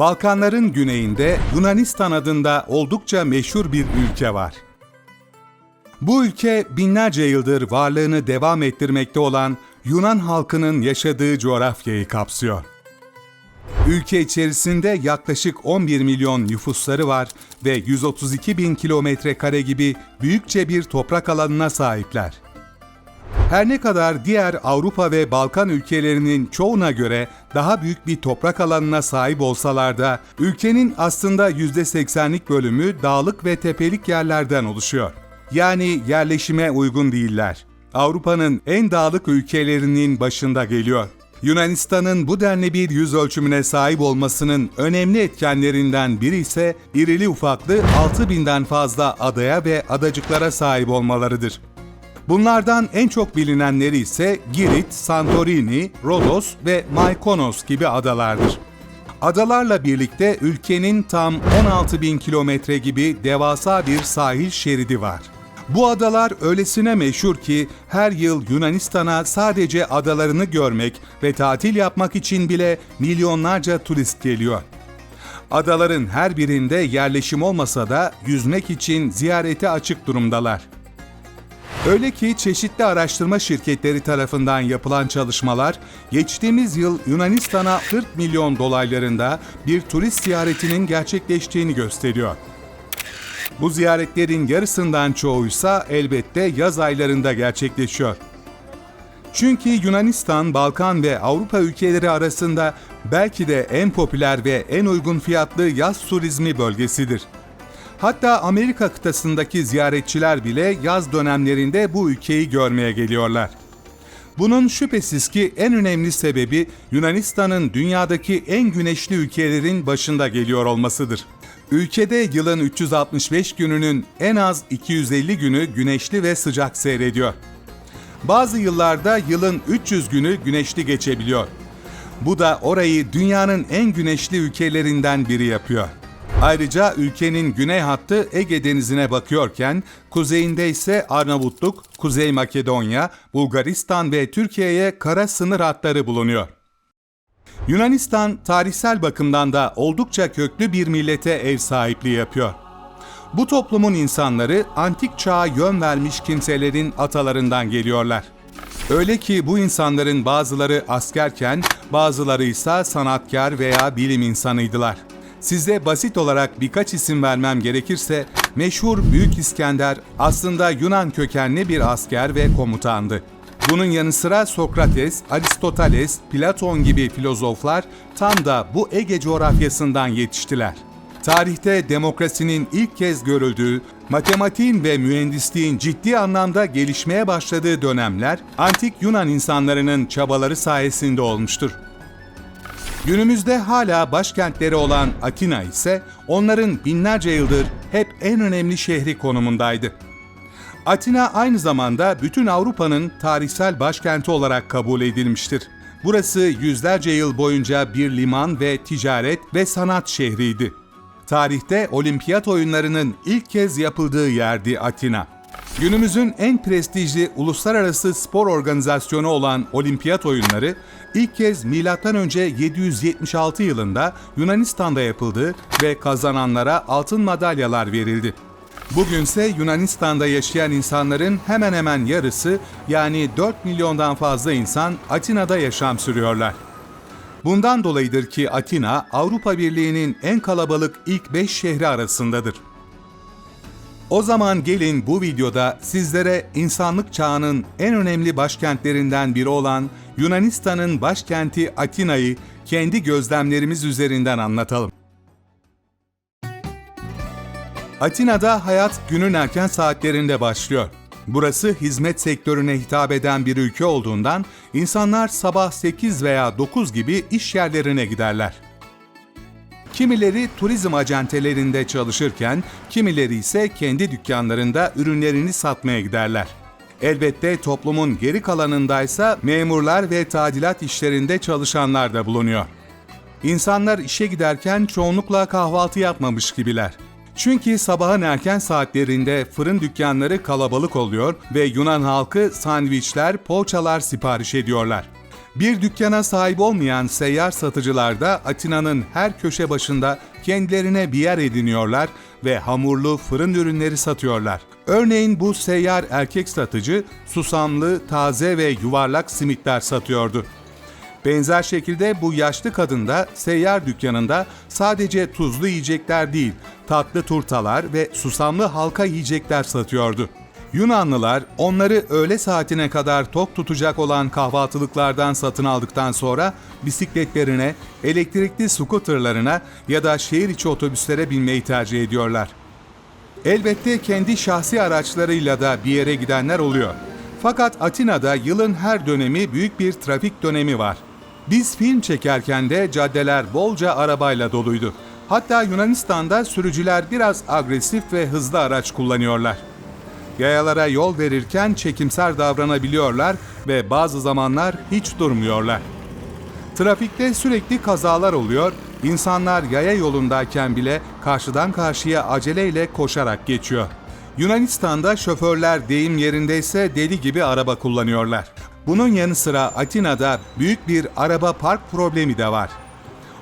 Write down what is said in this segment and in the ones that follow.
Balkanların güneyinde Yunanistan adında oldukça meşhur bir ülke var. Bu ülke binlerce yıldır varlığını devam ettirmekte olan Yunan halkının yaşadığı coğrafyayı kapsıyor. Ülke içerisinde yaklaşık 11 milyon nüfusları var ve 132 bin kilometre kare gibi büyükçe bir toprak alanına sahipler. Her ne kadar diğer Avrupa ve Balkan ülkelerinin çoğuna göre daha büyük bir toprak alanına sahip olsalar da ülkenin aslında %80'lik bölümü dağlık ve tepelik yerlerden oluşuyor. Yani yerleşime uygun değiller. Avrupa'nın en dağlık ülkelerinin başında geliyor. Yunanistan'ın bu denli bir yüz ölçümüne sahip olmasının önemli etkenlerinden biri ise irili ufaklı 6000'den fazla adaya ve adacıklara sahip olmalarıdır. Bunlardan en çok bilinenleri ise Girit, Santorini, Rodos ve Mykonos gibi adalardır. Adalarla birlikte ülkenin tam 16 bin kilometre gibi devasa bir sahil şeridi var. Bu adalar öylesine meşhur ki her yıl Yunanistan'a sadece adalarını görmek ve tatil yapmak için bile milyonlarca turist geliyor. Adaların her birinde yerleşim olmasa da yüzmek için ziyarete açık durumdalar. Öyle ki çeşitli araştırma şirketleri tarafından yapılan çalışmalar geçtiğimiz yıl Yunanistan'a 40 milyon dolaylarında bir turist ziyaretinin gerçekleştiğini gösteriyor. Bu ziyaretlerin yarısından çoğuysa elbette yaz aylarında gerçekleşiyor. Çünkü Yunanistan, Balkan ve Avrupa ülkeleri arasında belki de en popüler ve en uygun fiyatlı yaz turizmi bölgesidir. Hatta Amerika kıtasındaki ziyaretçiler bile yaz dönemlerinde bu ülkeyi görmeye geliyorlar. Bunun şüphesiz ki en önemli sebebi Yunanistan'ın dünyadaki en güneşli ülkelerin başında geliyor olmasıdır. Ülkede yılın 365 gününün en az 250 günü güneşli ve sıcak seyrediyor. Bazı yıllarda yılın 300 günü güneşli geçebiliyor. Bu da orayı dünyanın en güneşli ülkelerinden biri yapıyor. Ayrıca ülkenin güney hattı Ege Denizi'ne bakıyorken kuzeyinde ise Arnavutluk, Kuzey Makedonya, Bulgaristan ve Türkiye'ye kara sınır hatları bulunuyor. Yunanistan tarihsel bakımdan da oldukça köklü bir millete ev sahipliği yapıyor. Bu toplumun insanları antik çağa yön vermiş kimselerin atalarından geliyorlar. Öyle ki bu insanların bazıları askerken bazıları ise sanatkar veya bilim insanıydılar. Size basit olarak birkaç isim vermem gerekirse meşhur Büyük İskender aslında Yunan kökenli bir asker ve komutandı. Bunun yanı sıra Sokrates, Aristoteles, Platon gibi filozoflar tam da bu Ege coğrafyasından yetiştiler. Tarihte demokrasinin ilk kez görüldüğü, matematiğin ve mühendisliğin ciddi anlamda gelişmeye başladığı dönemler antik Yunan insanlarının çabaları sayesinde olmuştur. Günümüzde hala başkentleri olan Atina ise onların binlerce yıldır hep en önemli şehri konumundaydı. Atina aynı zamanda bütün Avrupa'nın tarihsel başkenti olarak kabul edilmiştir. Burası yüzlerce yıl boyunca bir liman ve ticaret ve sanat şehriydi. Tarihte olimpiyat oyunlarının ilk kez yapıldığı yerdi Atina. Günümüzün en prestijli uluslararası spor organizasyonu olan Olimpiyat Oyunları ilk kez M.Ö. 776 yılında Yunanistan'da yapıldı ve kazananlara altın madalyalar verildi. Bugünse Yunanistan'da yaşayan insanların hemen hemen yarısı yani 4 milyondan fazla insan Atina'da yaşam sürüyorlar. Bundan dolayıdır ki Atina Avrupa Birliği'nin en kalabalık ilk 5 şehri arasındadır. O zaman gelin bu videoda sizlere insanlık çağının en önemli başkentlerinden biri olan Yunanistan'ın başkenti Atina'yı kendi gözlemlerimiz üzerinden anlatalım. Atina'da hayat günün erken saatlerinde başlıyor. Burası hizmet sektörüne hitap eden bir ülke olduğundan insanlar sabah 8 veya 9 gibi iş yerlerine giderler. Kimileri turizm acentelerinde çalışırken, kimileri ise kendi dükkanlarında ürünlerini satmaya giderler. Elbette toplumun geri kalanındaysa memurlar ve tadilat işlerinde çalışanlar da bulunuyor. İnsanlar işe giderken çoğunlukla kahvaltı yapmamış gibiler. Çünkü sabahın erken saatlerinde fırın dükkanları kalabalık oluyor ve Yunan halkı sandviçler, poğaçalar sipariş ediyorlar. Bir dükkana sahip olmayan seyyar satıcılar da Atina'nın her köşe başında kendilerine bir yer ediniyorlar ve hamurlu fırın ürünleri satıyorlar. Örneğin bu seyyar erkek satıcı susamlı, taze ve yuvarlak simitler satıyordu. Benzer şekilde bu yaşlı kadın da seyyar dükkanında sadece tuzlu yiyecekler değil, tatlı turtalar ve susamlı halka yiyecekler satıyordu. Yunanlılar onları öğle saatine kadar tok tutacak olan kahvaltılıklardan satın aldıktan sonra bisikletlerine, elektrikli skuterlarına ya da şehir içi otobüslere binmeyi tercih ediyorlar. Elbette kendi şahsi araçlarıyla da bir yere gidenler oluyor. Fakat Atina'da yılın her dönemi büyük bir trafik dönemi var. Biz film çekerken de caddeler bolca arabayla doluydu. Hatta Yunanistan'da sürücüler biraz agresif ve hızlı araç kullanıyorlar. Yayalara yol verirken çekimser davranabiliyorlar ve bazı zamanlar hiç durmuyorlar. Trafikte sürekli kazalar oluyor, insanlar yaya yolundayken bile karşıdan karşıya aceleyle koşarak geçiyor. Yunanistan'da şoförler deyim yerindeyse deli gibi araba kullanıyorlar. Bunun yanı sıra Atina'da büyük bir araba park problemi de var.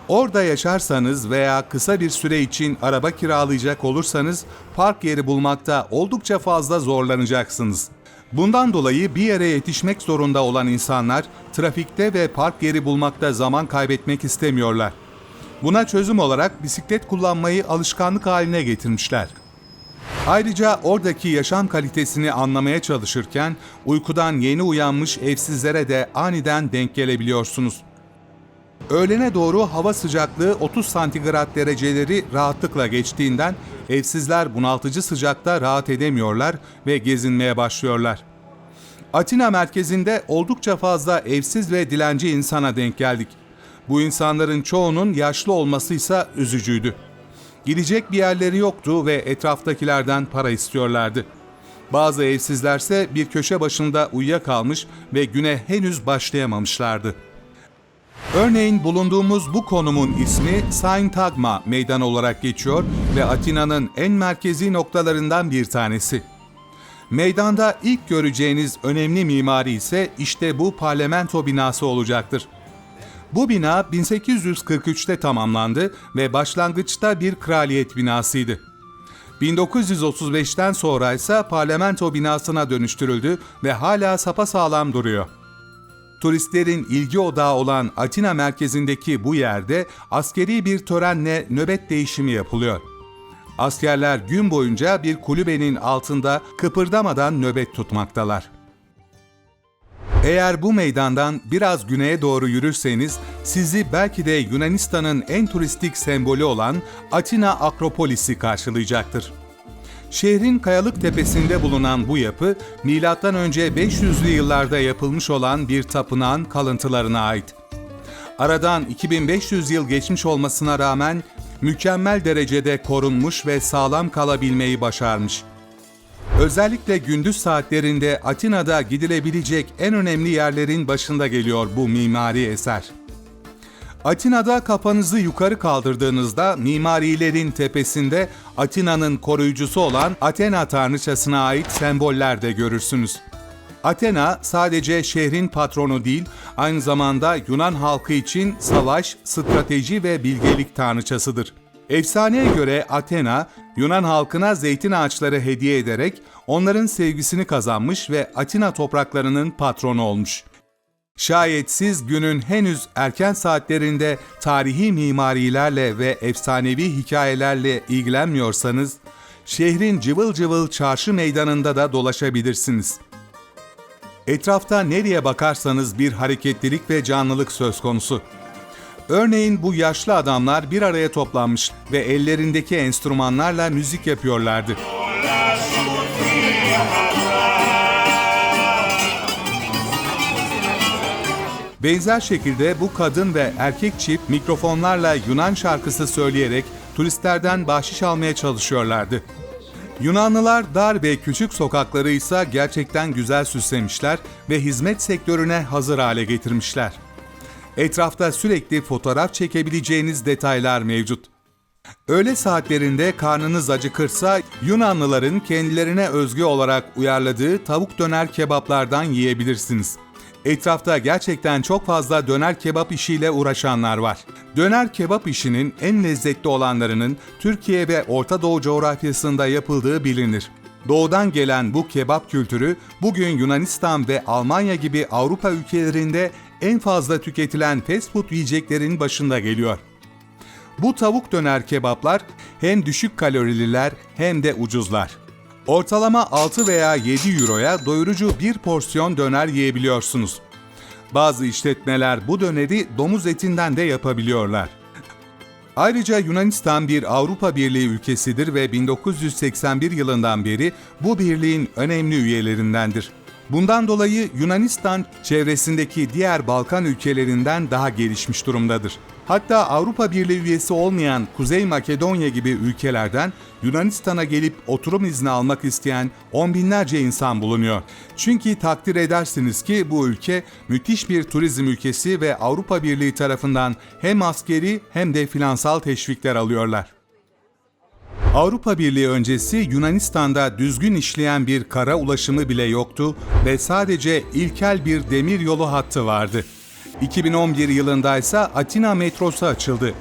Orada yaşarsanız veya kısa bir süre için araba kiralayacak olursanız park yeri bulmakta oldukça fazla zorlanacaksınız. Bundan dolayı bir yere yetişmek zorunda olan insanlar trafikte ve park yeri bulmakta zaman kaybetmek istemiyorlar. Buna çözüm olarak bisiklet kullanmayı alışkanlık haline getirmişler. Ayrıca oradaki yaşam kalitesini anlamaya çalışırken uykudan yeni uyanmış evsizlere de aniden denk gelebiliyorsunuz. Öğlene doğru hava sıcaklığı 30 santigrat dereceleri rahatlıkla geçtiğinden evsizler bunaltıcı sıcakta rahat edemiyorlar ve gezinmeye başlıyorlar. Atina merkezinde oldukça fazla evsiz ve dilenci insana denk geldik. Bu insanların çoğunun yaşlı olması ise üzücüydü. Gidecek bir yerleri yoktu ve etraftakilerden para istiyorlardı. Bazı evsizlerse bir köşe başında uyuyakalmış ve güne henüz başlayamamışlardı. Örneğin bulunduğumuz bu konumun ismi Syntagma meydan olarak geçiyor ve Atina'nın en merkezi noktalarından bir tanesi. Meydanda ilk göreceğiniz önemli mimari ise işte bu parlamento binası olacaktır. Bu bina 1843'te tamamlandı ve başlangıçta bir kraliyet binasıydı. 1935'ten sonra ise parlamento binasına dönüştürüldü ve hala sapasağlam duruyor. Turistlerin ilgi odağı olan Atina merkezindeki bu yerde askeri bir törenle nöbet değişimi yapılıyor. Askerler gün boyunca bir kulübenin altında kıpırdamadan nöbet tutmaktalar. Eğer bu meydandan biraz güneye doğru yürürseniz sizi belki de Yunanistan'ın en turistik sembolü olan Atina Akropolisi karşılayacaktır. Şehrin kayalık tepesinde bulunan bu yapı M.Ö. 500'lü yıllarda yapılmış olan bir tapınağın kalıntılarına ait. Aradan 2500 yıl geçmiş olmasına rağmen mükemmel derecede korunmuş ve sağlam kalabilmeyi başarmış. Özellikle gündüz saatlerinde Atina'da gidilebilecek en önemli yerlerin başında geliyor bu mimari eser. Atina'da kafanızı yukarı kaldırdığınızda mimarilerin tepesinde Atina'nın koruyucusu olan Athena tanrıçasına ait semboller de görürsünüz. Athena sadece şehrin patronu değil, aynı zamanda Yunan halkı için savaş, strateji ve bilgelik tanrıçasıdır. Efsaneye göre Athena, Yunan halkına zeytin ağaçları hediye ederek onların sevgisini kazanmış ve Atina topraklarının patronu olmuş. Şayet siz günün henüz erken saatlerinde tarihi mimarilerle ve efsanevi hikayelerle ilgilenmiyorsanız, şehrin cıvıl cıvıl çarşı meydanında da dolaşabilirsiniz. Etrafta nereye bakarsanız bir hareketlilik ve canlılık söz konusu. Örneğin bu yaşlı adamlar bir araya toplanmış ve ellerindeki enstrümanlarla müzik yapıyorlardı. Benzer şekilde bu kadın ve erkek çift mikrofonlarla Yunan şarkısı söyleyerek turistlerden bahşiş almaya çalışıyorlardı. Yunanlılar dar ve küçük sokakları ise gerçekten güzel süslemişler ve hizmet sektörüne hazır hale getirmişler. Etrafta sürekli fotoğraf çekebileceğiniz detaylar mevcut. Öğle saatlerinde karnınız acıkırsa Yunanlıların kendilerine özgü olarak uyarladığı tavuk döner kebaplardan yiyebilirsiniz. Etrafta gerçekten çok fazla döner kebap işiyle uğraşanlar var. Döner kebap işinin en lezzetli olanlarının Türkiye ve Orta Doğu coğrafyasında yapıldığı bilinir. Doğudan gelen bu kebap kültürü bugün Yunanistan ve Almanya gibi Avrupa ülkelerinde en fazla tüketilen fast food yiyeceklerin başında geliyor. Bu tavuk döner kebaplar hem düşük kalorililer hem de ucuzlar. Ortalama 6 veya 7 euroya doyurucu bir porsiyon döner yiyebiliyorsunuz. Bazı işletmeler bu döneri domuz etinden de yapabiliyorlar. Ayrıca Yunanistan bir Avrupa Birliği ülkesidir ve 1981 yılından beri bu birliğin önemli üyelerindendir. Bundan dolayı Yunanistan çevresindeki diğer Balkan ülkelerinden daha gelişmiş durumdadır. Hatta Avrupa Birliği üyesi olmayan Kuzey Makedonya gibi ülkelerden Yunanistan'a gelip oturum izni almak isteyen on binlerce insan bulunuyor. Çünkü takdir edersiniz ki bu ülke müthiş bir turizm ülkesi ve Avrupa Birliği tarafından hem askeri hem de finansal teşvikler alıyorlar. Avrupa Birliği öncesi Yunanistan'da düzgün işleyen bir kara ulaşımı bile yoktu ve sadece ilkel bir demir yolu hattı vardı. 2011 yılında ise Atina metrosu açıldı.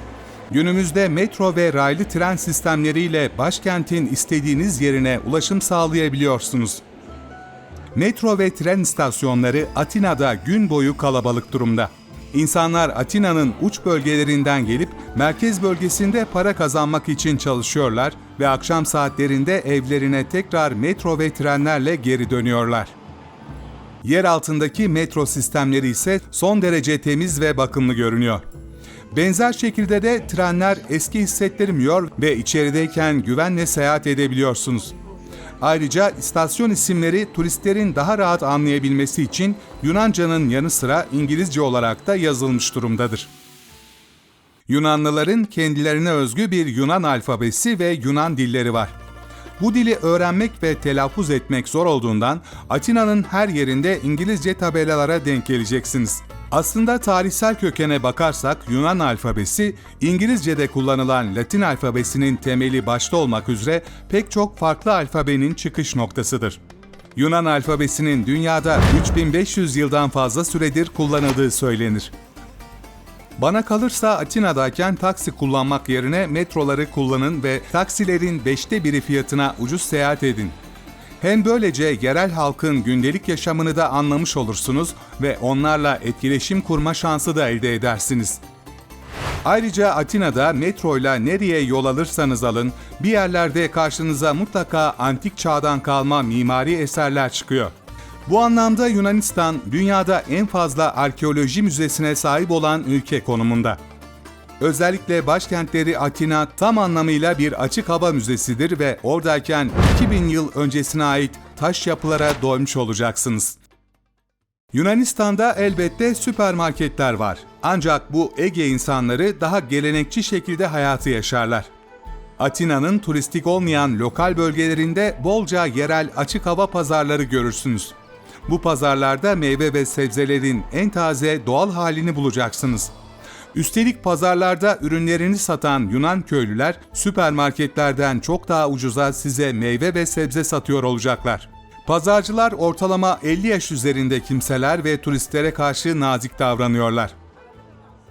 Günümüzde metro ve raylı tren sistemleriyle başkentin istediğiniz yerine ulaşım sağlayabiliyorsunuz. Metro ve tren istasyonları Atina'da gün boyu kalabalık durumda. İnsanlar Atina'nın uç bölgelerinden gelip merkez bölgesinde para kazanmak için çalışıyorlar ve akşam saatlerinde evlerine tekrar metro ve trenlerle geri dönüyorlar. Yer altındaki metro sistemleri ise son derece temiz ve bakımlı görünüyor. Benzer şekilde de trenler eski hissettirmiyor ve içerideyken güvenle seyahat edebiliyorsunuz. Ayrıca istasyon isimleri turistlerin daha rahat anlayabilmesi için Yunanca'nın yanı sıra İngilizce olarak da yazılmış durumdadır. Yunanlıların kendilerine özgü bir Yunan alfabesi ve Yunan dilleri var. Bu dili öğrenmek ve telaffuz etmek zor olduğundan Atina'nın her yerinde İngilizce tabelalara denk geleceksiniz. Aslında tarihsel kökene bakarsak Yunan alfabesi, İngilizce'de kullanılan Latin alfabesinin temeli başta olmak üzere pek çok farklı alfabenin çıkış noktasıdır. Yunan alfabesinin dünyada 3500 yıldan fazla süredir kullanıldığı söylenir. Bana kalırsa Atina'dayken taksi kullanmak yerine metroları kullanın ve taksilerin beşte biri fiyatına ucuz seyahat edin. Hem böylece yerel halkın gündelik yaşamını da anlamış olursunuz ve onlarla etkileşim kurma şansı da elde edersiniz. Ayrıca Atina'da metroyla nereye yol alırsanız alın, bir yerlerde karşınıza mutlaka antik çağdan kalma mimari eserler çıkıyor. Bu anlamda Yunanistan dünyada en fazla arkeoloji müzesine sahip olan ülke konumunda. Özellikle başkentleri Atina tam anlamıyla bir açık hava müzesidir ve oradayken 2000 yıl öncesine ait taş yapılara doymuş olacaksınız. Yunanistan'da elbette süpermarketler var. Ancak bu Ege insanları daha gelenekçi şekilde hayatı yaşarlar. Atina'nın turistik olmayan lokal bölgelerinde bolca yerel açık hava pazarları görürsünüz. Bu pazarlarda meyve ve sebzelerin en taze doğal halini bulacaksınız. Üstelik pazarlarda ürünlerini satan Yunan köylüler süpermarketlerden çok daha ucuza size meyve ve sebze satıyor olacaklar. Pazarcılar ortalama 50 yaş üzerinde kimseler ve turistlere karşı nazik davranıyorlar.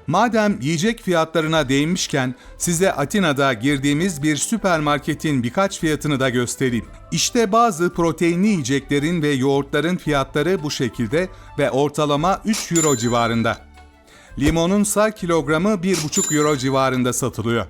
Madem yiyecek fiyatlarına değinmişken size Atina'da girdiğimiz bir süpermarketin birkaç fiyatını da göstereyim. İşte bazı proteinli yiyeceklerin ve yoğurtların fiyatları bu şekilde ve ortalama 3 euro civarında. Limonunsa kilogramı 1,5 euro civarında satılıyor.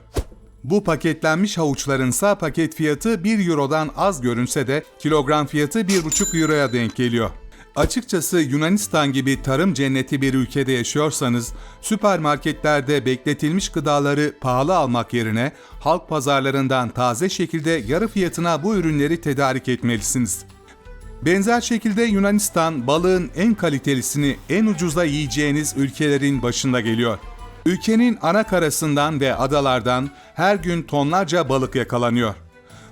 Bu paketlenmiş havuçlarınsa paket fiyatı 1 eurodan az görünse de kilogram fiyatı 1,5 euroya denk geliyor. Açıkçası Yunanistan gibi tarım cenneti bir ülkede yaşıyorsanız, süpermarketlerde bekletilmiş gıdaları pahalı almak yerine halk pazarlarından taze şekilde yarı fiyatına bu ürünleri tedarik etmelisiniz. Benzer şekilde Yunanistan balığın en kalitelisini en ucuza yiyeceğiniz ülkelerin başında geliyor. Ülkenin ana karasından ve adalardan her gün tonlarca balık yakalanıyor.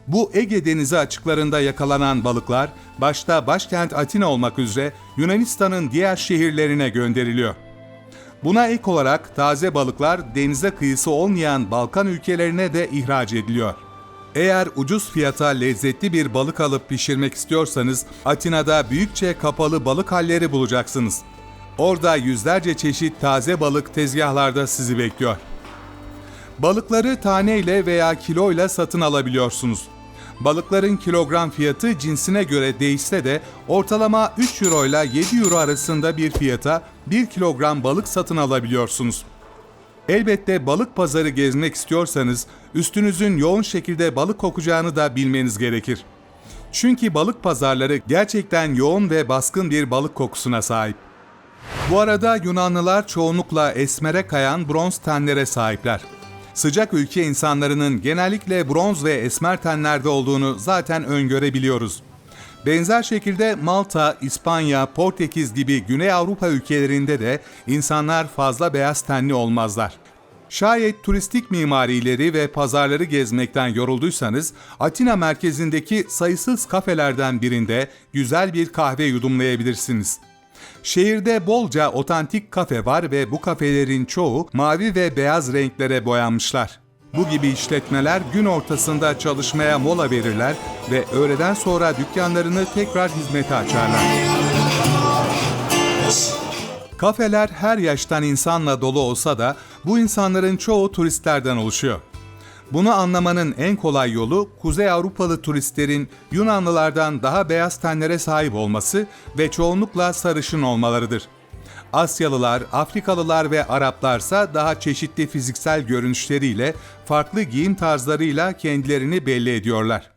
Bu Ege Denizi açıklarında yakalanan balıklar başta başkent Atina olmak üzere Yunanistan'ın diğer şehirlerine gönderiliyor. Buna ek olarak taze balıklar denize kıyısı olmayan Balkan ülkelerine de ihraç ediliyor. Eğer ucuz fiyata lezzetli bir balık alıp pişirmek istiyorsanız Atina'da büyükçe kapalı balık halleri bulacaksınız. Orada yüzlerce çeşit taze balık tezgahlarda sizi bekliyor. Balıkları taneyle veya kiloyla satın alabiliyorsunuz. Balıkların kilogram fiyatı cinsine göre değişse de ortalama 3 euro ile 7 euro arasında bir fiyata 1 kilogram balık satın alabiliyorsunuz. Elbette balık pazarı gezmek istiyorsanız üstünüzün yoğun şekilde balık kokacağını da bilmeniz gerekir. Çünkü balık pazarları gerçekten yoğun ve baskın bir balık kokusuna sahip. Bu arada Yunanlılar çoğunlukla esmere kayan bronz tenlere sahipler. Sıcak ülke insanlarının genellikle bronz ve esmer tenlerde olduğunu zaten öngörebiliyoruz. Benzer şekilde Malta, İspanya, Portekiz gibi Güney Avrupa ülkelerinde de insanlar fazla beyaz tenli olmazlar. Şayet turistik mimarileri ve pazarları gezmekten yorulduysanız, Atina merkezindeki sayısız kafelerden birinde güzel bir kahve yudumlayabilirsiniz. Şehirde bolca otantik kafe var ve bu kafelerin çoğu mavi ve beyaz renklere boyanmışlar. Bu gibi işletmeler gün ortasında çalışmaya mola verirler ve öğleden sonra dükkanlarını tekrar hizmete açarlar. Kafeler her yaştan insanla dolu olsa da bu insanların çoğu turistlerden oluşuyor. Bunu anlamanın en kolay yolu Kuzey Avrupalı turistlerin Yunanlılardan daha beyaz tenlere sahip olması ve çoğunlukla sarışın olmalarıdır. Asyalılar, Afrikalılar ve Araplarsa daha çeşitli fiziksel görünüşleriyle, farklı giyim tarzlarıyla kendilerini belli ediyorlar.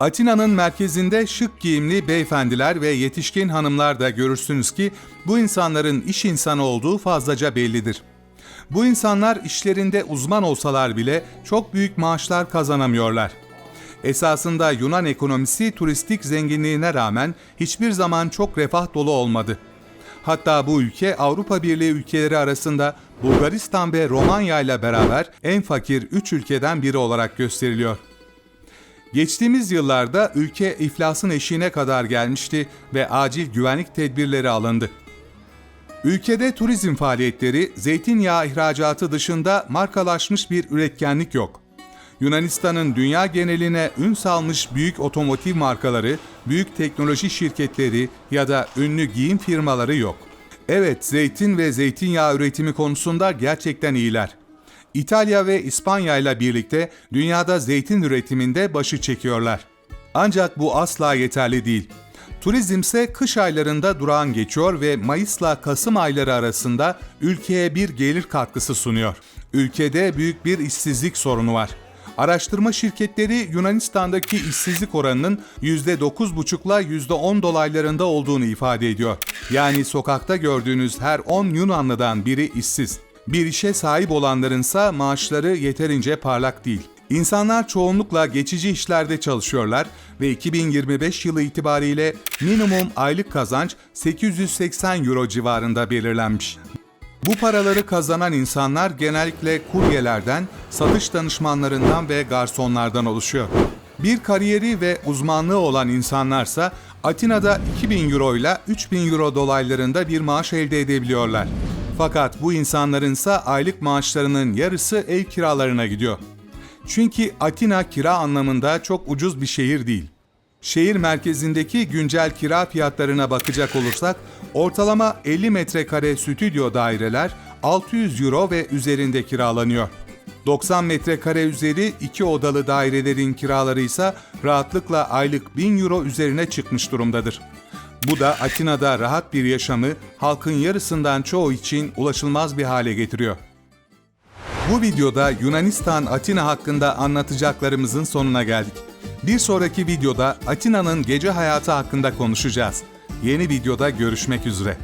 Atina'nın merkezinde şık giyimli beyefendiler ve yetişkin hanımlar da görürsünüz ki bu insanların iş insanı olduğu fazlaca bellidir. Bu insanlar işlerinde uzman olsalar bile çok büyük maaşlar kazanamıyorlar. Esasında Yunan ekonomisi turistik zenginliğine rağmen hiçbir zaman çok refah dolu olmadı. Hatta bu ülke Avrupa Birliği ülkeleri arasında Bulgaristan ve Romanya ile beraber en fakir 3 ülkeden biri olarak gösteriliyor. Geçtiğimiz yıllarda ülke iflasın eşiğine kadar gelmişti ve acil güvenlik tedbirleri alındı. Ülkede turizm faaliyetleri, zeytinyağı ihracatı dışında markalaşmış bir üretkenlik yok. Yunanistan'ın dünya geneline ün salmış büyük otomotiv markaları, büyük teknoloji şirketleri ya da ünlü giyim firmaları yok. Evet, zeytin ve zeytinyağı üretimi konusunda gerçekten iyiler. İtalya ve İspanya ile birlikte dünyada zeytin üretiminde başı çekiyorlar. Ancak bu asla yeterli değil. Turizm ise kış aylarında durağan geçiyor ve Mayıs'la Kasım ayları arasında ülkeye bir gelir katkısı sunuyor. Ülkede büyük bir işsizlik sorunu var. Araştırma şirketleri Yunanistan'daki işsizlik oranının %9,5 ile %10 dolaylarında olduğunu ifade ediyor. Yani sokakta gördüğünüz her 10 Yunanlıdan biri işsiz. Bir işe sahip olanlarınsa maaşları yeterince parlak değil. İnsanlar çoğunlukla geçici işlerde çalışıyorlar ve 2025 yılı itibariyle minimum aylık kazanç 880 euro civarında belirlenmiş. Bu paraları kazanan insanlar genellikle kuryelerden, satış danışmanlarından ve garsonlardan oluşuyor. Bir kariyeri ve uzmanlığı olan insanlarsa Atina'da 2000 euro ile 3000 euro dolaylarında bir maaş elde edebiliyorlar. Fakat bu insanlarınsa aylık maaşlarının yarısı ev kiralarına gidiyor. Çünkü Atina kira anlamında çok ucuz bir şehir değil. Şehir merkezindeki güncel kira fiyatlarına bakacak olursak ortalama 50 metrekare stüdyo daireler 600 euro ve üzerinde kiralanıyor. 90 metrekare üzeri iki odalı dairelerin kiraları ise rahatlıkla aylık 1000 euro üzerine çıkmış durumdadır. Bu da Atina'da rahat bir yaşamı halkın yarısından çoğu için ulaşılmaz bir hale getiriyor. Bu videoda Yunanistan Atina hakkında anlatacaklarımızın sonuna geldik. Bir sonraki videoda Atina'nın gece hayatı hakkında konuşacağız. Yeni videoda görüşmek üzere.